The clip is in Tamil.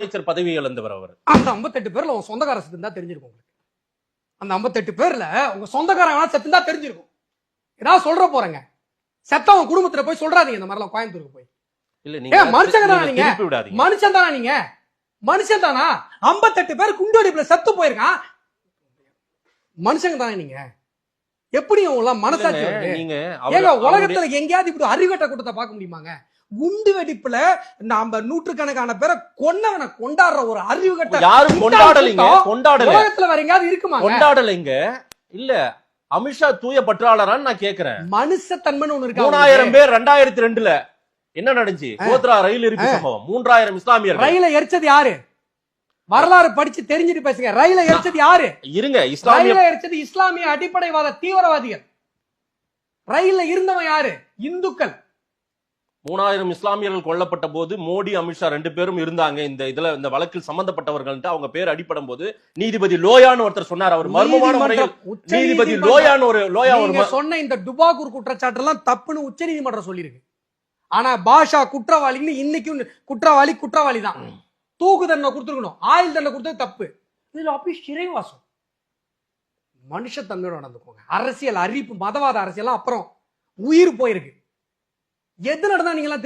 அமைச்சர் பதவி இழந்தவர் அவர். அந்த 58 பேர்ல உங்க சொந்தக்கார செத்து இருந்தா தெரிஞ்சிருக்கும் உங்களுக்கு. அந்த 58 பேர்ல உங்க சொந்தக்காரன் வேணா செத்து இருந்தா தெரிஞ்சிருக்கும். ஏதாவது சொல்ற போறேங்க. செத்தவன் குடும்பத்துல போய் சொல்றாதீங்க இந்த மாதிரிலாம் கோயம்புத்தூருக்கு போய். இல்ல ஏன் மனுஷங்க தானே நீங்க? மனுஷன் தானா நீங்க? மனுஷன் தானா? 58 பேர் குண்டுவெடிப்புல செத்து போயிருக்கான். மனுஷங்க தானே நீங்க? எப்படி உங்களாம் மனசாட்சி? நீங்க உலகத்துல எங்கேயாவது இப்படி அறிவட்ட கூட்டத்தை பார்க்க முடியுமாங்க? குண்டு வெடிப்புல நாம நூற்றுக்கணக்கான பேரை கொன்னவனை கொண்டாடுற ஒரு அறிவு கட்ட யாரும் கொண்டாடலைங்க கொண்டாடல. உலகத்துல வேற எங்கேயாவது இருக்குமாங்க? கொண்டாடலைங்க. இல்ல அமித்ஷா தூய பற்றாளரான்னு நான் கேக்குறேன். மனுஷத்தன்மைன்னு ஒண்ணு இருக்கா மூணாயிரம் பேர் ரெண்டாயிரத்தி ரெண்டுல. என்ன நடந்துச்சு? கோத்ரா ரயில் இருக்கு. சம்பவம். மூன்றாயிரம் இஸ்லாமியர்கள். ரயில எரிச்சது யாரு? வரலாறு படிச்சு தெரிஞ்சுட்டு பேசுங்க. ரயில எரிச்சது யாரு? இருங்க இஸ்லாமிய ரயில எரிச்சது இஸ்லாமிய அடிப்படைவாத தீவிரவாதிகள். ரயில்ல இருந்தவன் யாரு? இந்துக்கள். மூணாயிரம் இஸ்லாமியர்கள் கொல்லப்பட்ட போது மோடி அமித்ஷா ரெண்டு பேரும் இருந்தாங்க. இந்த இதுல இந்த வழக்கில் சம்பந்தப்பட்டவர்கள் அவங்க பேர் அடிப்படும் போது நீதிபதி லோயான்னு ஒருத்தர் சொன்னார். அவர் மர்மமான முறையில் நீதிபதி லோயான்னு ஒரு லோயா ஒரு சொன்ன இந்த டுபாகூர் குற்றச்சாட்டு எல்லாம் தப்புன்னு உச்ச நீதிமன்றம் சொல்லியிருக்கு. ஆனா பாஷா குற்றவாளின்னு இன்னைக்கும் குற்றவாளி குற்றவாளி தான் தூக்கு தண்டனை கொடுத்துருக்கணும். ஆயுள் தண்டனை கொடுத்தது தப்பு. இதுல அப்படியே சிறைவாசம் மனுஷத்தன்மையோட நடந்துக்கோங்க. அரசியல் அறிவிப்பு மதவாத அரசியல் அப்புறம் உயிர் போயிருக்கு. எது நடந்தா நீங்க எல்லாம்